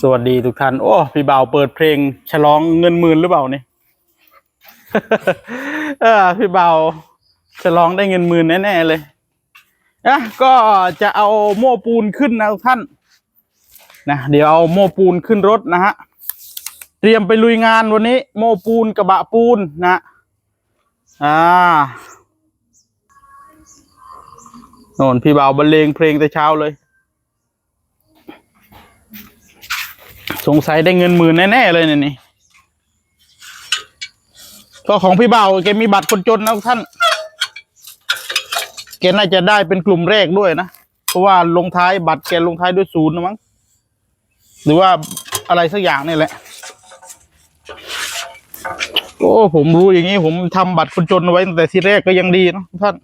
สวัสดีทุกท่าน โอ้พี่บ่าวเปิดเพลง ฉลองเงินหมื่นหรือเปล่านี่ เออพี่บ่าวฉลองได้เงินหมื่นแน่ๆเลยอะก็จะเอาโม้ปูนขึ้นนะทุกท่านนะเดี๋ยวเอาโม้ปูนขึ้นรถนะฮะเตรียมไปลุยงานวันนี้ โม้ปูนกระบะปูนนะอ่าโน่นพี่บ่าวบรรเลงเพลงแต่เช้าเลย สงสัยได้เงินหมื่นแน่ๆเลยเนี่ยนี่ก็ของพี่เบ่าแกมีบัตรคนจนนะท่านแกน่าจะได้เป็นกลุ่มแรกด้วยนะ เพราะว่าลงท้ายบัตรแกลงท้ายด้วยศูนย์นะมั้งหรือว่าอะไรสักอย่างนี่แหละ โอ้ผมรู้อย่างนี้ ผมทำบัตรคนจนไว้ตั้งแต่ทีแรกก็ยังดีนะท่าน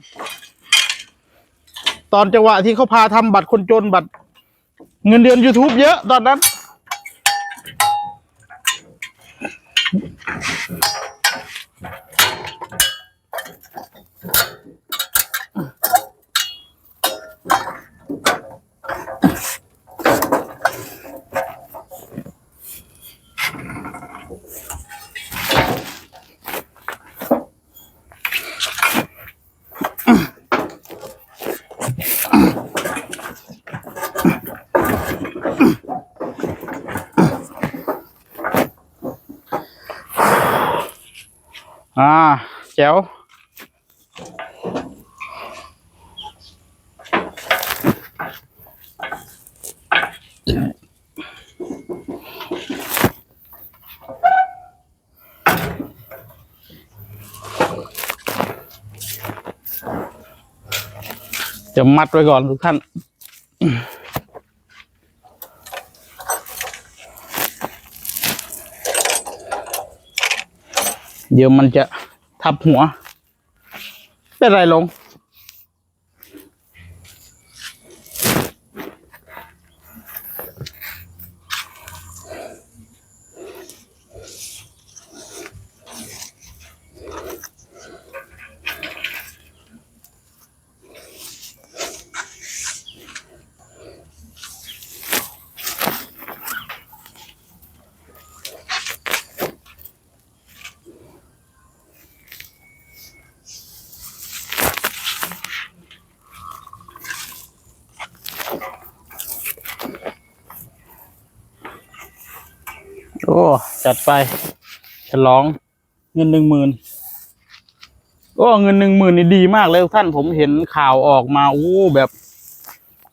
ตอนจังหวะที่เขาพาทำบัตรคนจนบัตร เงินเดือน YouTube เยอะตอนนั้น Thank you. อ่าแจ๋วจะมัดไว้ก่อนทุกท่าน เดี๋ยวมันจะทับหัว เป็นไรลง จัดไปฉลองเงินหนึ่งหมื่นโอ้เงินหนึ่งหมื่นนี่ดีมากเลยท่านผมเห็นข่าวออกมาโอ้แบบ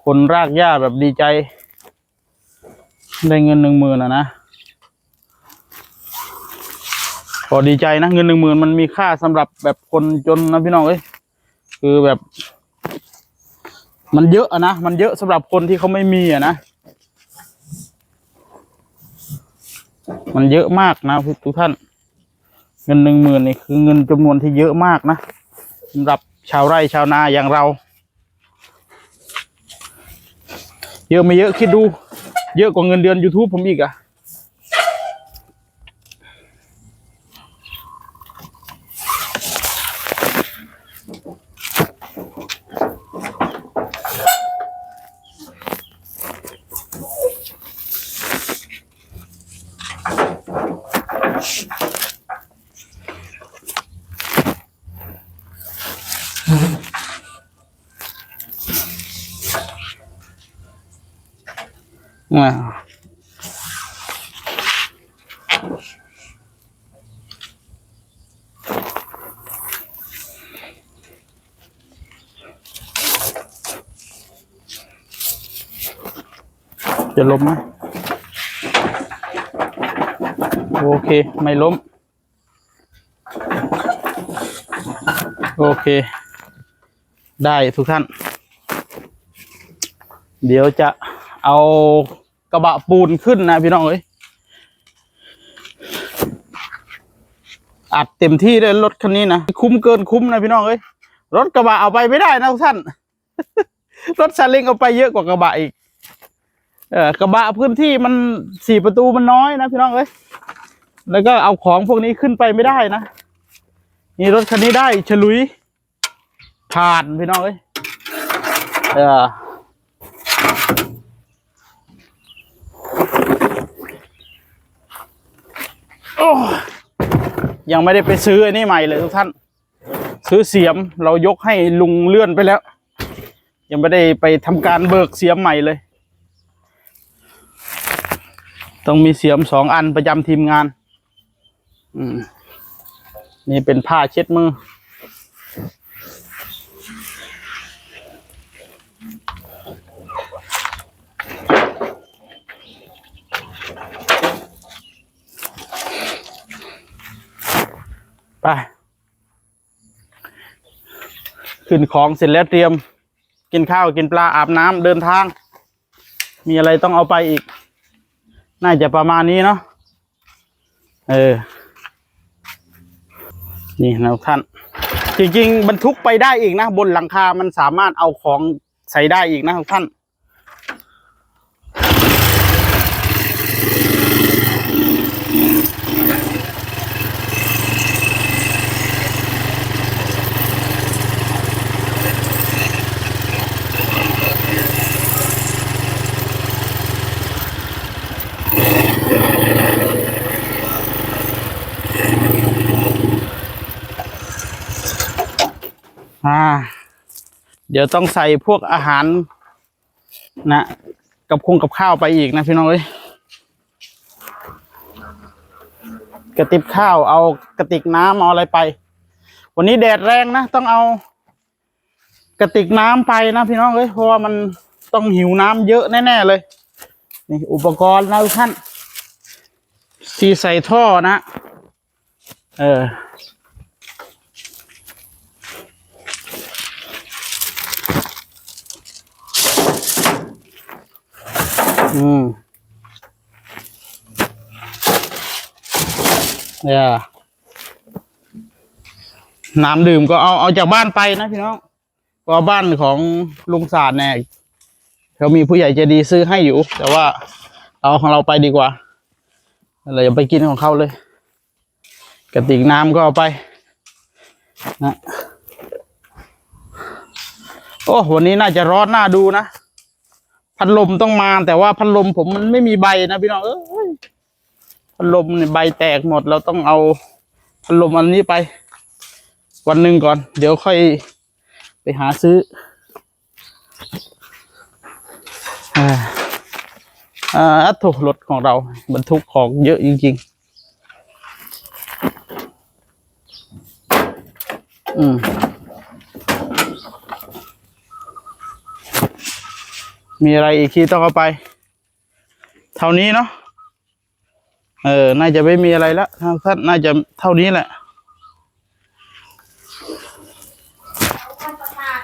คนรากหญ้าแบบดีใจ ได้เงินหนึ่งหมื่นอะนะก็ดีใจนะเงินหนึ่งหมื่นมันมีค่าสำหรับแบบคนจนนะพี่น้องเอ้ยคือแบบ มันเยอะอะนะมันเยอะสำหรับคนที่เขาไม่มีอะนะ มันเยอะมากนะทุกท่าน เงินหนึ่งหมื่นนี่คือเงินจำนวนที่เยอะมากนะสำหรับชาวไร่ชาวนาอย่างเรา เยอะไม่เยอะคิดดู เยอะกว่าเงินเดือน YouTube ผมอีกอะ อ่าจะล้มไหม โอเค ไม่ล้ม โอเค ได้ทุกท่าน เดี๋ยวจะเอากระบะปูนขึ้นนะพี่น้องเอ้ยอัดเต็มที่เลยรถคันนี้นะคุ้มเกินคุ้มนะพี่น้องเอ้ยรถกระบะเอาไปไม่ได้นะทุกท่าน รถซาเล้งเอาไปเยอะกว่ากระบะอีกเออกระบะพื้นที่มันสี่ประตูมันน้อยนะพี่น้องเอ้ย แล้วก็เอาของพวกนี้ขึ้นไปไม่ได้นะนี่รถคันนี้ได้ฉลุย ผ่านพี่น้องเอ้ยเออยังไม่ได้ไปซื้ออันนี้ใหม่เลยทุกท่าน ซื้อเสียมเรายกให้ลุงเลื่อนไปแล้ว ยังไม่ได้ไปทำการเบิกเสียมใหม่เลย ต้องมีเสียมสองอันประจำทีมงาน อืม นี่เป็นผ้าเช็ดมือ ไป ขึ้นของเสร็จแล้วเตรียม กินข้าวกินปลาอาบน้ำเดินทาง มีอะไรต้องเอาไปอีก น่าจะประมาณนี้เนาะเออ นี่นะท่าน จริงๆ บรรทุกไปได้อีกนะ บนหลังคามันสามารถเอาของใส่ได้อีกนะทุกท่าน เดี๋ยวต้องใส่พวกอาหาร นะ กับคงกับข้าวไปอีกนะพี่น้องเอ้ยกระติบข้าวเอากระติกน้ำเอาอะไรไป วันนี้แดดแรงนะ ต้องเอา กระติกน้ำไปนะพี่น้องเอ้ยเพราะว่ามันต้องหิวน้ำเยอะแน่ๆเลย นี่อุปกรณ์นะทุกท่านสีใส่ท่อนะ เออ อืมเนี่ยน้ำดื่มก็เอาเอาจากบ้านไปนะพี่น้องเพราะบ้านของลุงศาสตร์เนี่ยเขามีผู้ใหญ่ใจดีซื้อให้อยู่ แต่ว่าเอาของเราไปดีกว่าเราอย่าไปกินของเขาเลย กระติกน้ำก็เอาไปนะโอ้วันนี้น่าจะร้อนน่าดูนะ พัดลมต้องมา แต่ว่าพัดลมผมมันไม่มีใบนะพี่น้องเอ้ยพัดลมเนี่ยใบแตกหมดเราต้องเอาพัดลมอันนี้ไป วันหนึ่งก่อน เดี๋ยวค่อยไปหาซื้ออ่าอ่าอัตโถรถของเราบรรทุกของเยอะจริง ๆ อืม มีอะไรอีกที่ต้องเอาไป เท่านี้เนาะเออ น่าจะไม่มีอะไรละทางท่านน่าจะเท่านี้แหละประกาศ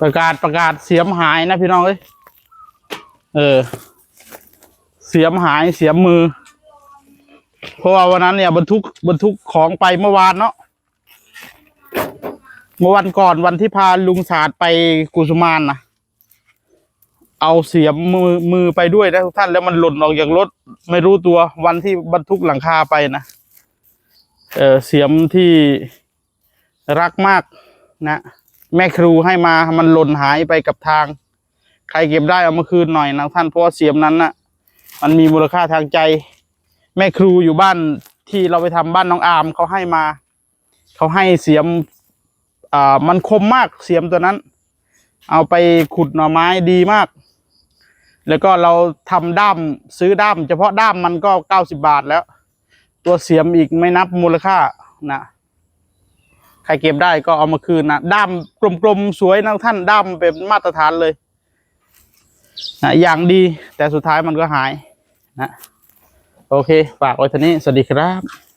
ประกาศประกาศเสียมหายนะพี่น้องเอ้ย เออ เสียมหายเสียมมือ เพราะว่าวันนั้นเนี่ยบรรทุกบรรทุกของไปเมื่อวานเนาะ เมื่อวันก่อนวันที่พาลุงศาสตร์ไปกุสุมานนะเอาเสียมมือมือไปด้วยนะทุกท่านแล้วมันหล่นออกจากรถไม่รู้ตัววันที่บรรทุกหลังคาไปนะเออเสียมที่รักมากนะ แม่ครูให้มามันหล่นหายไปกับทาง ใครเก็บได้เอามาคืนหน่อยนะท่านเพราะเสียมนั้นน่ะ มันมีมูลค่าทางใจ แม่ครูอยู่บ้านที่เราไปทำบ้านน้องอามเขาให้มา เขาให้เสียม อ่ามันคมมากเสียมตัวนั้น เอาไปขุดหน่อไม้ดีมาก แล้วก็เราทำด้ามซื้อด้าม เฉพาะด้ามมันก็เก้าสิบาทแล้ว ตัวเสียมอีกไม่นับมูลค่านะใครเก็บได้ก็เอามาคืนนะด้ามกลมๆสวยนะท่านด้ามเป็นมาตรฐานเลยนะอย่างดีแต่สุดท้ายมันก็หายนะโอเค ฝากไว้ท่านี้ สวัสดีครับ